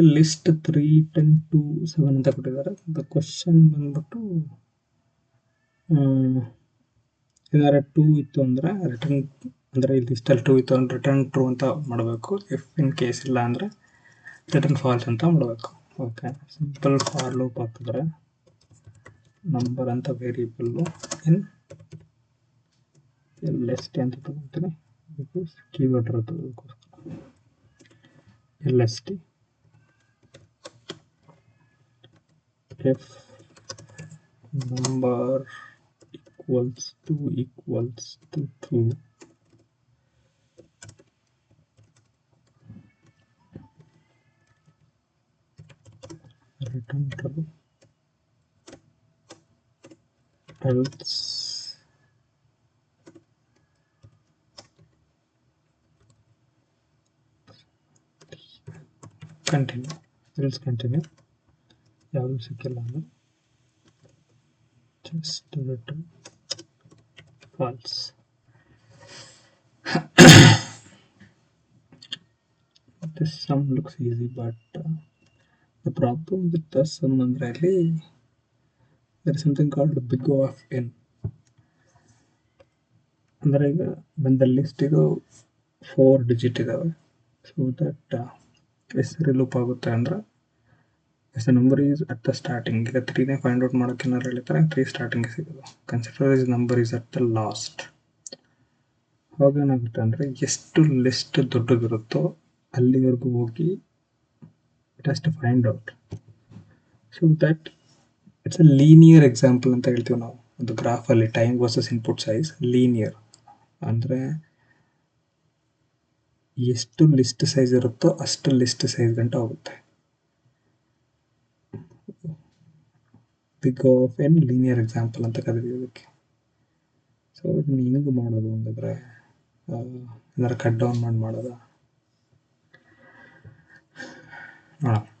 ಈ list three ten two seven ಅಂತ ಕೊಟ್ಟಿದ್ದಾರೆ. ದ ಕ್ವಶನ್ ಬಂದ್ಬಿಟ್ಟು ಏನಾರ ಟೂ ಇತ್ತು ಅಂದರೆ ರಿಟರ್ನ್ ಅಂದರೆ ಈ ಲಿಸ್ಟಲ್ಲಿ ಟೂ ಇತ್ತು ಅಂದರೆ ರಿಟರ್ನ್ ಟ್ರೂ ಅಂತ ಮಾಡಬೇಕು. ಇಫ್ ಇನ್ ಕೇಸ್ ಇಲ್ಲ ಅಂದರೆ ರಿಟರ್ನ್ ಫಾಲ್ಸ್ ಅಂತ ಮಾಡಬೇಕು. ಓಕೆ ಸಿಂಪಲ್ ಫಾರ್ ಲೂಪ್ ಹಾಕಿದ್ರೆ ನಂಬರ್ ಅಂತ ವೇರಿಯಬಲ್ಲು ಇನ್ ಎಲ್ ಅಂತ ತಗೊಳ್ತೀನಿ ಕೀವರ್ಡ್ ಇರುತ್ತೆ lst if number equals 2 equals to 2 return true else. continue else continue ಯಾವುದು ಸಿಕ್ಕಿಲ್ಲ ಅಂದ್ರೆ just return false this sum looks easy but uh, the problem with the sum ಅಂದ್ರೆ ಇಲ್ಲಿ there is something called big O of n ಅಂದರೆ ಈಗ ಬಂದ list ಇದು four digit ಇದಾವೆ ಸೊ ದಟ್ ಹೆಸರು ಲೂಪ್ ಆಗುತ್ತೆ ಅಂದ್ರೆ as the number is at the starting ಈಗ ತ್ರೀನೇ ಫೈಂಡ್ ಔಟ್ ಮಾಡೋಕೆ ಏನಾರು ಹೇಳ್ತಾರೆ ತ್ರೀ ಸ್ಟಾರ್ಟಿಂಗ್ ಸಿಗೋದು. Consider is number is at the last ಅವಾಗ ಏನಾಗುತ್ತೆ ಅಂದರೆ ಎಷ್ಟು ಲಿಸ್ಟ್ ದೊಡ್ಡದಿರುತ್ತೋ ಅಲ್ಲಿವರೆಗೂ ಹೋಗಿ it has to find out so that it's a linear example ಅಂತ ಹೇಳ್ತೀವಿ ನಾವು. ಒಂದು ಗ್ರಾಫಲ್ಲಿ time versus input size linear ಅಂದರೆ ಎಷ್ಟು ಲಿಸ್ಟ್ ಸೈಜ್ ಇರುತ್ತೋ ಅಷ್ಟು ಲಿಸ್ಟ್ ಸೈಜ್ ಗಂಟ ಹೋಗುತ್ತೆ. Big of N linear example ಅಂತ ಕರೀತೀವಿ ಅದಕ್ಕೆ ಸೊ ಇದನ್ನ ಹೆಂಗೆ ಮಾಡೋದು ಅಂತಂದರೆ ಏನಾರು ಕಟ್ ಡೌನ್ ಮಾಡಿ ಮಾಡೋದಾ? ನೋಡೋಣ.